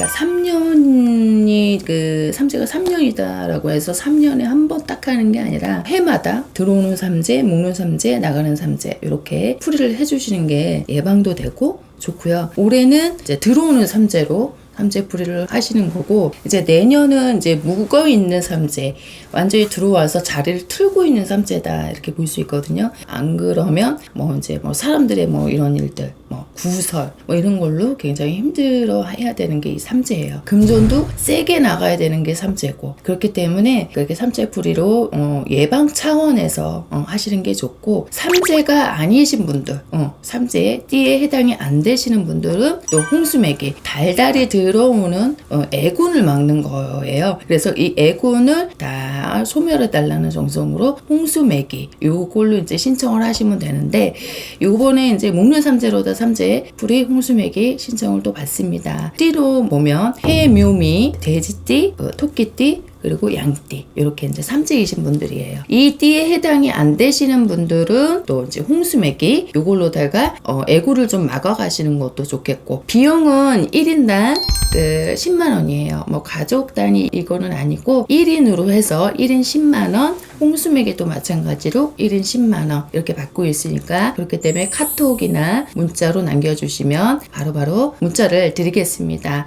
그러니까 3년이 그 삼재가 3년이다라고 해서 3년에 한 번 딱 하는 게 아니라 해마다 들어오는 삼재, 먹는 삼재, 나가는 삼재 이렇게 풀이를 해주시는 게 예방도 되고 좋고요. 올해는 이제 들어오는 삼재로 삼재 풀이를 하시는 거고 이제 내년은 이제 묵어 있는 삼재 완전히 들어와서 자리를 틀고 있는 삼재다 이렇게 볼 수 있거든요. 안 그러면 뭐 이제 뭐 사람들의 뭐 이런 일들 뭐 구설 뭐 이런 걸로 굉장히 힘들어 해야 되는 게 이 삼재예요. 금전도 세게 나가야 되는 게 삼재고 그렇기 때문에 그렇게 삼재 풀이로 어, 예방 차원에서 어, 하시는 게 좋고 삼재가 아니신 분들 어, 삼재에 띠에 해당이 안 되시는 분들은 또 홍수맥이 달달이 들 어오는 어, 애군을 막는 거예요. 그래서 이 애군을 다 소멸해 달라는 정성으로 홍수맥이 요걸로 이제 신청을 하시면 되는데 요번에 이제 목련 삼재로다 삼재 불이 홍수맥이 신청을 또 받습니다. 띠로 보면 해묘미, 돼지띠, 어, 토끼띠, 그리고 양띠 이렇게 이제 삼재이신 분들이에요. 이 띠에 해당이 안 되시는 분들은 또 이제 홍수맥이 요걸로다가 어, 애구를 좀 막아가시는 것도 좋겠고 비용은 1인당 그 10만 원이에요. 뭐 가족 단위 이거는 아니고 1인으로 해서 1인 10만 원, 홍수맥에도 마찬가지로 1인 10만 원 이렇게 받고 있으니까 그렇기 때문에 카톡이나 문자로 남겨주시면 바로바로 문자를 드리겠습니다.